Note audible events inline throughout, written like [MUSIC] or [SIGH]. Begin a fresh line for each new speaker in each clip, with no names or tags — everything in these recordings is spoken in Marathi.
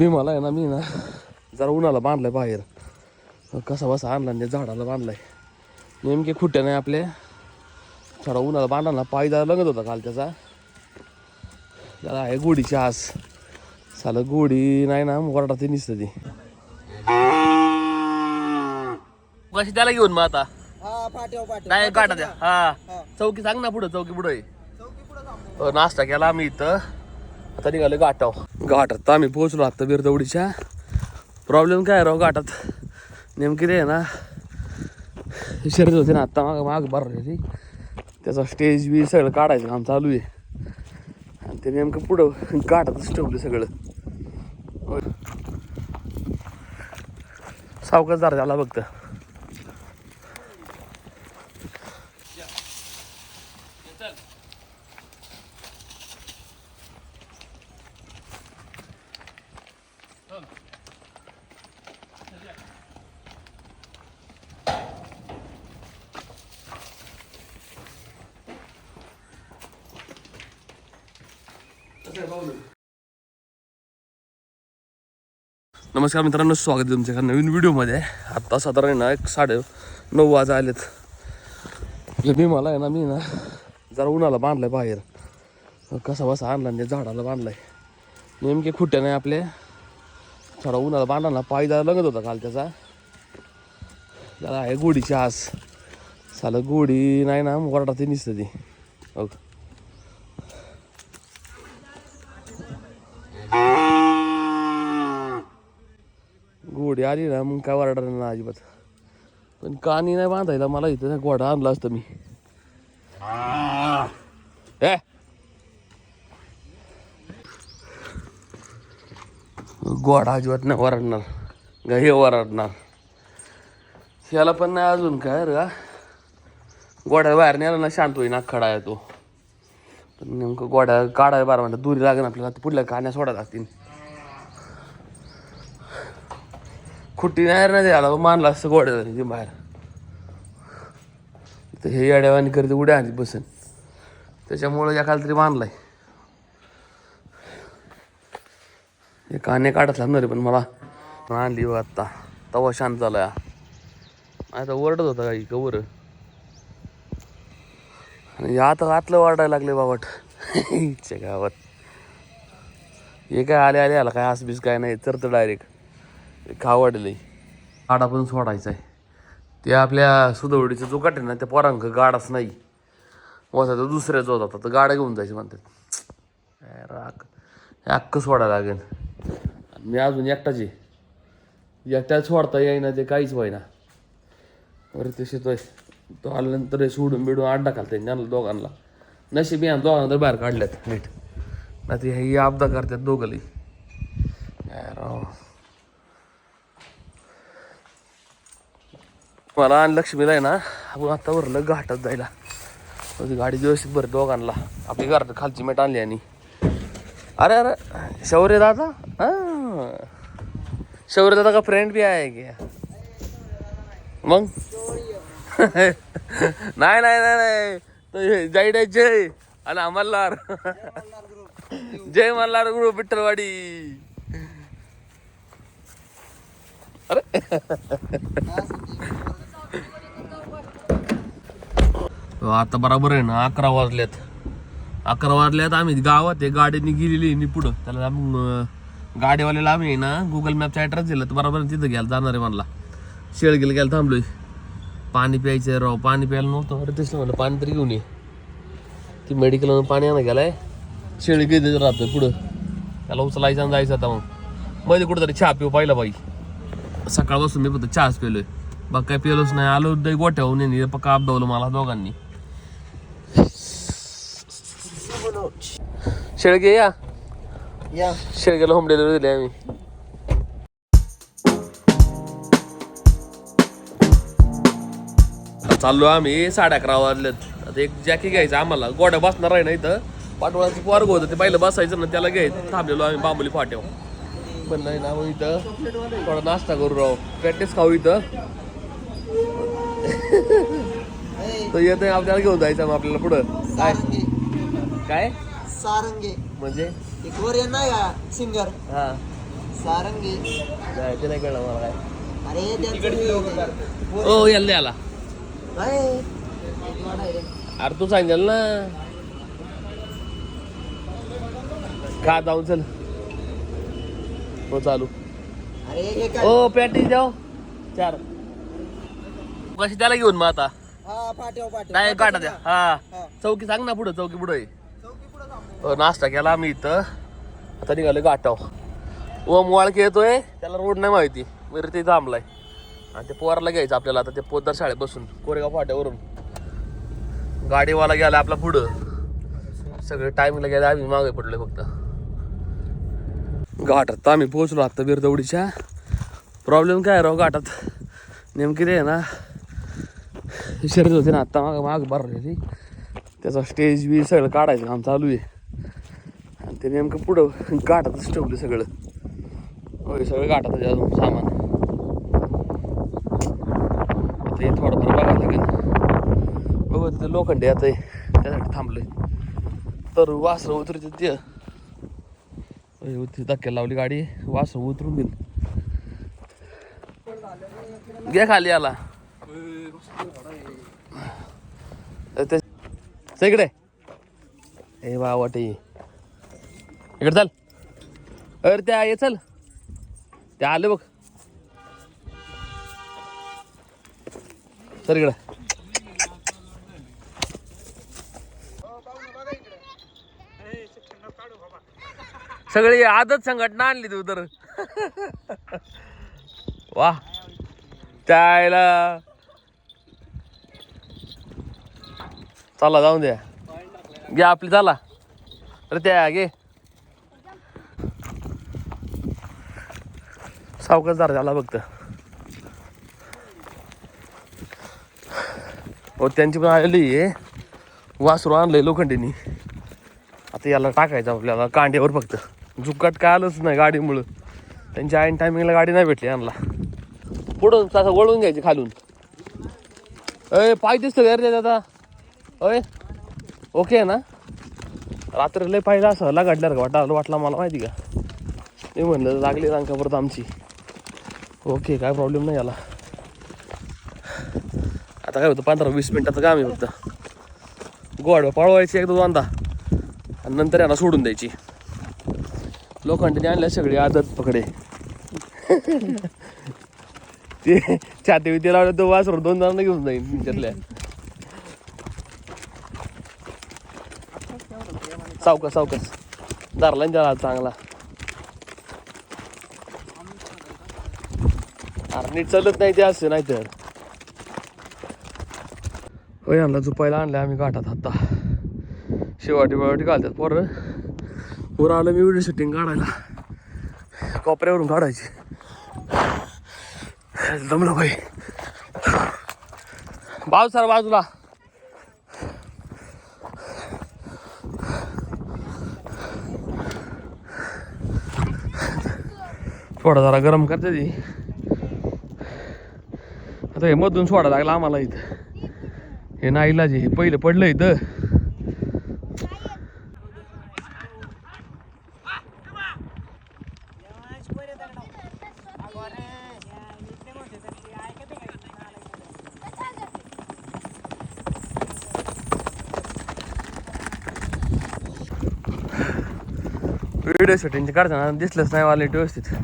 भीमाला आहे ना मी ना जरा उन्हाला बांधलाय बाहेर. कसा बसा आणला आणि झाडाला बांधलाय. नेमके खुट्ट्या नाही आपले. थोडा उन्हाला बांधला ना पाय जरा लगत होता काल त्याचा. त्याला आहे गोडीची आस. साला गोडी नाही ना वरडा ते निसतं ती. कशी त्याला घेऊन मग आता.
हा
नाही गाठा द्या. हा. चौकी सांग ना पुढं चौकी पुढे नाश्ता केला आम्ही इथं. आता निघालं घाटाव घाटात आम्ही पोहोचलो आता बिरदवडीच्या. प्रॉब्लेम काय राव घाटात? नेमकी ते आहे ना शर्यत होते ना आत्ता माग माग भरली त्याचा स्टेज बी सगळं काढायचं काम चालू आहे. आणि ते नेमकं पुढं घाटातच ठेवलं सगळं. सावकाच सावकाश जरा झाला फक्त. नमस्कार मित्रांनो स्वागत आहे तुमच्या एका नवीन व्हिडिओमध्ये. आत्ता साधारण ना एक साडे नऊ वाजा आलेत. मी मला आहे ना मी ना जरा उन्हाला बांधलाय बाहेर. कसा बसा आणला नाही झाडाला बांधलाय. नेमके खुट्या नाही आपले. थोडा उन्हाला बांधला ना पाय जरा लगत होता काल त्याचा. त्याला आहे गोडीची आस. साला गोडी नाही ना वरडा ते निसतं ती. ओके घोडी आली ना मग काय वरडणार ना अजिबात. पण कानी नाही बांधायला मला इथं घोडा आणला असतं मी. ए! घोडा अजिबात नाही वरडणार गा हे वरडणार याला पण नाही अजून काय र का गोड्या बाहेर नेला ना शांत होईना खडा आहे तो. पण नेमकं गोड्या काढाय बारा म्हणतात दुरी लागेल आपल्याला पुढल्या कान्या सोडा लागतील. खुट्टी नाही ना द्यायला मानला असतं गोड्या ते बाहेर. तर हे येड्यावानी करते उड्या आणली बसन. त्याच्यामुळं एखादा तरी बांधलाय. हे काने काढत लागणार आहे पण मला आणली बघ आत्ता तवा शांत झाला. नाही तर ओरडत होता काही कवर. आणि आता आतलं वाटायला लागले बाबट. [LAUGHS] इच्छा गावात. हे काय आले आले आला काय आसबीस काय नाही तर डायरेक्ट डायरेक्ट खावडले गाडा पण सोडायचा आहे ते आपल्या सुदवडीचं जो आहे ना त्या पोरांक गाडाच नाही. होता तो दुसऱ्याच होता तर गाड्या घेऊन जायचे म्हणतात. राग. अक्क सोडायला लागेल. मी अजून एकटाच आहे. एकट्याच सोडता येईना ते काहीच व्हायना बरं ते शेतोय. तो आल्यानंतर सोडून बिडून आड्डा घालता येईल दोघांना. नशीब या दोघांना बाहेर काढल्यात. नीट. नाही ते हे आपदा करतात काय राव. मला आणि लक्ष्मीला आहे ना आपण आता भरलं घाटात जायला. म्हणजे गाडी व्यवस्थित भर दोघांना. आपली घर खालची मेट आणली आणि. अरे अरे शौर्य दादा? हां. शौर्य दादा का फ्रेंड बी आहे की? मग? नाही नाही नाही जाईड आहे जय. आणि मल्हार जय मल्हार गुरु विठ्ठलवाडी. अरे. आता बरोबर आहे ना अकरा वाजल्यात. अकरा वाजल्यात आम्ही गावात आहे गाडीने गेलेली नि पुढं त्याला मग गाडीवाल्याला आम्ही आहे ना गुगल मॅपचा ॲड्रेस दिला तर बरोबर तिथं घ्यायला जाणार आहे म्हणला. शेळ गेलं गेलं थांबलोय. पाणी प्यायचं राव पाणी प्यायला नव्हतं. अरे तेच म्हणलं पाणी तरी घेऊन ये. ती मेडिकलमध्ये पाणी आणा गेलाय. शेळी गेली राहतोय पुढं. त्याला उचलायचं आणि जायचं आता मग. मध्ये कुठंतरी चहा पिऊ पाहिला बाई. सकाळपासून मी फक्त चहाच पेलोय. बघ काय पेलोच नाही. आलो दही गोठ्याहून पक्का अपदावलं मला दोघांनी. शेळगे या.
या.
शेळगेला होम डिलिव्हरी दिली आम्ही. चाललो आम्ही साडे अकरा वाजलेत. आता एक जॅकी घ्यायचं आम्हाला. गोड्या बसणार आहे ना इथं. पाठवळाचं पोरग होतं ते पहिलं बसायचं ना त्याला घ्यायचं. थांबलेलो आम्ही बांबोली फाट्याव पण नाही ना मग इथं. थोडा नाश्ता करू राव. प्रॅक्टिस खाऊ इथं. [LAUGHS] तर येत आपल्याला घेऊन जायचं मग आपल्याला पुढं. काय? काय?
सारंगे.
म्हणजे?
एक कोरियन नाही का सिंगर
हा.
सारंगी.
जायचं नाही कळलं मला काय.
अरे त्यांचं
ओ याला
काय? किती वाडा आहे रे?
अरे तू सांगेल ना. का जाऊन चल. हो चालू.
अरे हे काय?
ओ पॅटीस द्याव चार. कशी त्याला घेऊन मग आता.
हा पाठव पाठव.
नाही काटा द्या. हा.
हा.
चौकी सांग ना पुढं चौकी पुढं आहे. नाश्ता केला आम्ही इथं. आता निघालो गाठाव ओम वाळके येतोय त्याला रोड नाही माहिती. बरं ते थांबलाय. आणि ते पोराला घ्यायचं आपल्याला आता ते पोदार शाळेत बसून कोरेगाव फाट्यावरून. गाडीवाला गेला आपला पुढं. सगळे टायमिंगला गेले आम्ही मागे पडलोय फक्त. घाटात आम्ही पोहोचलो आता बिरदवडीच्या. प्रॉब्लेम काय राव घाटात? नेमकी ते आहे ना शरीर होते ना आत्ता माग माग भरलेली. त्याचा स्टेज बी सगळं काढायचं काम चालू आहे. ते नेमकं पुढं गाठातच ठेवलं सगळं. होय सगळं गाठातच अजून सामान. आता हे थोडंफार बघायला लागेल. बघू तिथे लोखंडे आता हे, त्यासाठी थांबलंय. तर वासरं उतरते ते. उतरी धक्क्याला लावली गाडी. वासरं उतरून गेली घ्या खाली आला ते इकडे. ए वा वाटे. इकडे चल. अरे त्या ये चल. ते आले बघ. सर इकडं. सगळी आदत संघटना आणली तू तर. वा. त्याला चला जाऊन द्या. घ्या आपली चला. अरे त्या घे. सावकाश झाला फक्त. हो त्यांची पण आलेली आहे. वासरू आणलंय लोखंडीनी. आता याला टाकायचं आपल्याला कांड्यावर फक्त. जुकाट काय आलंच नाही गाडीमुळं. त्यांच्या ऐन टायमिंगला गाडी नाही भेटली आणला पुढून तसं वळून घ्यायची खालून. अय पाय दिसतो का दादा अय ओके आहे ना? रात्री लय पाहिजे असं लगाडल्यावर का वाटा वाटला मला माहिती का? मी म्हणलं लागली रांका परत आमची. ओके काय प्रॉब्लेम नाही याला. आता काय होतं पंधरा वीस मिनटाचं काम आहे फक्त. गोड पळवायची एक दोनदा आणि नंतर याला सोडून द्यायची. लोखंडीने आणल्या सगळी आदत पकडे. ते छाती विती लावलं तो वासर दोन जणांना घेऊन जाईन तुमच्यातल्या सावकाश सावकास. धरला त्याला चांगला. अरे नीट चालत नाही ते असं नाही तर होय आणला झुपायला आणलं आम्ही काठात आता. शेवाटी बिवाटी घालतात पोरं. वर आलं मी व्हिडिओ शूटिंग काढायला. कोपऱ्यावरून काढायची. जमलं भाई बाजू सर बाजूला. थोडा जरा गरम करते ती. आता हे मधून सोडा लागला आम्हाला इथं. हे नाईला जे हे पहिलं पडलं इथं. व्हिडिओ शूटिंगचे काढताना दिसलंच नाही मला व्यवस्थित.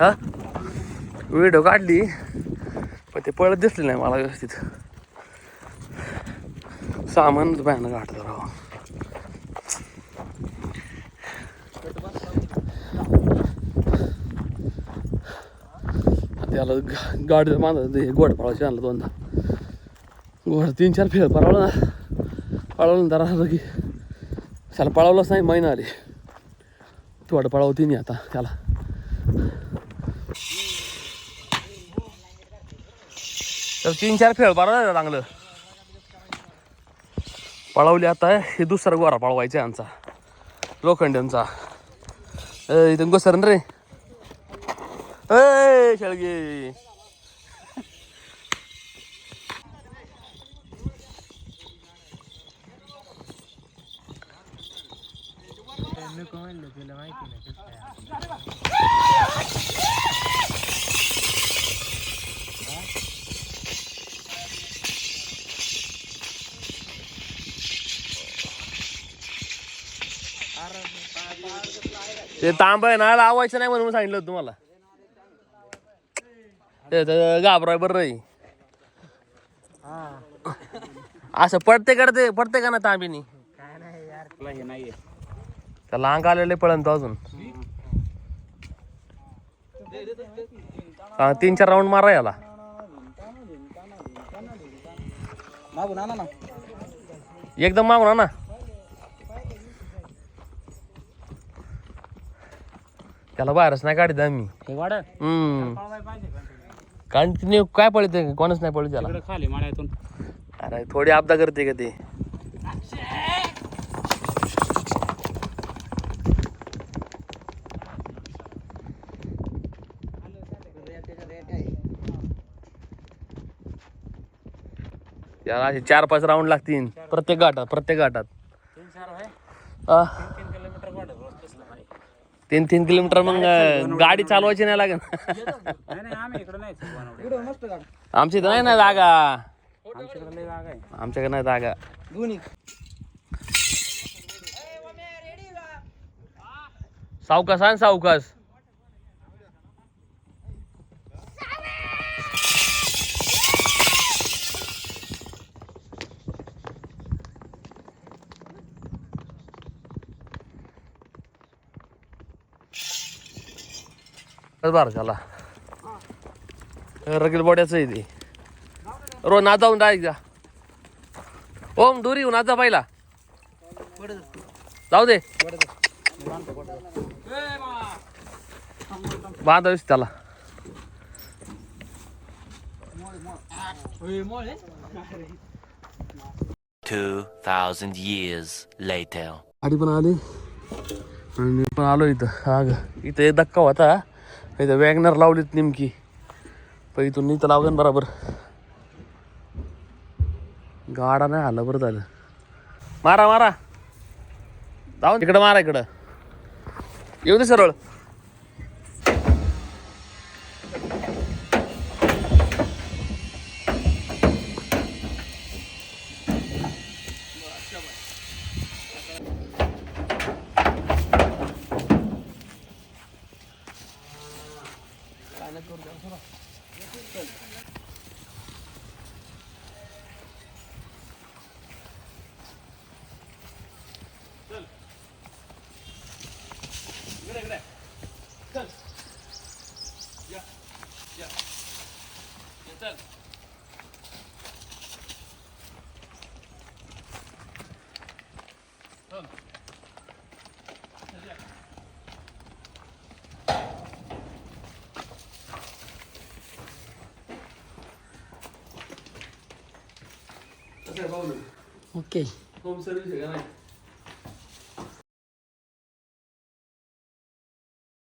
हा? व्हिडिओ काढली? पळत दिसले नाही मला व्यवस्थित. सामान भयानक काढतो राव. त्याला गाडी बांधत हे घोड पळायची आणलं दोनदा. घोड तीन चार फेर पळवलं ना. पळवलं तर असं की त्याला पळवलंच नाही महिना आली थोडं पळावती नाही आता त्याला. तर तीन चार फेळ बरं चांगलं. पळवली आता हे दुसरा गोरा पळवायचा यांचा लोखंड्यांचा. ए, इथून घसरण रे. ए शेळगे. ते तांब आहे ना लावायचं नाही म्हणून सांगितलं तुम्हाला. ते घाबराय बरं रे. असं पडते करते पडते का ना तांबीनी? त्याला अंग आलेले पळन तो अजून. तीन चार राऊंड मारा याला. एकदम मागून ना त्याला बाहेरच नाही काढत आम्ही.
हे वाड
हम्म.
पाहिजे? का
कंटिन्यू काय पळते कोणच नाही पळत त्याला.
तिकडे खाली माळ्यातून.
अरे थोडी आपदा करते का ते? त्याला असे चार पाच राऊंड लागतील. प्रत्येक घाटात प्रत्येक घाटात
तीन चार आहे
आ,
तीन किलोमीटर वाढ रोज कसलं नाही
तीन तीन किलोमीटर मग गाडी चालवायची नाही लागेल
नाही नाही आम्ही इकडे नाही बनवलं
इकडं मस्त गाड.
आमची इथं नाही ना जागा.
आमच्याकडे लय जागा आहे.
आमच्याकडे नाही जागा.
दोन्ही.
सावकाश आण सावकाश. बरं झाला रगील बोड्याचं आहे ते. रो ना जाऊन डायरेक्ट जा. ओम दुरी येऊन जा पहिला. जाऊ दे. बांधावीस त्याला. गाडी पण आली. आणि पण आलो इथं. हा ग इथं एक धक्का होता. इथं वॅगनर लावलीत नेमकी. पण इथून नीत लावलं ना बरोबर. गाडा नाही आला बरं झालं. मारा मारा. जाऊन इकडं मारा इकडं. येऊ दे सरळ.
ओके
होम सर्व्हिस आहे का नाही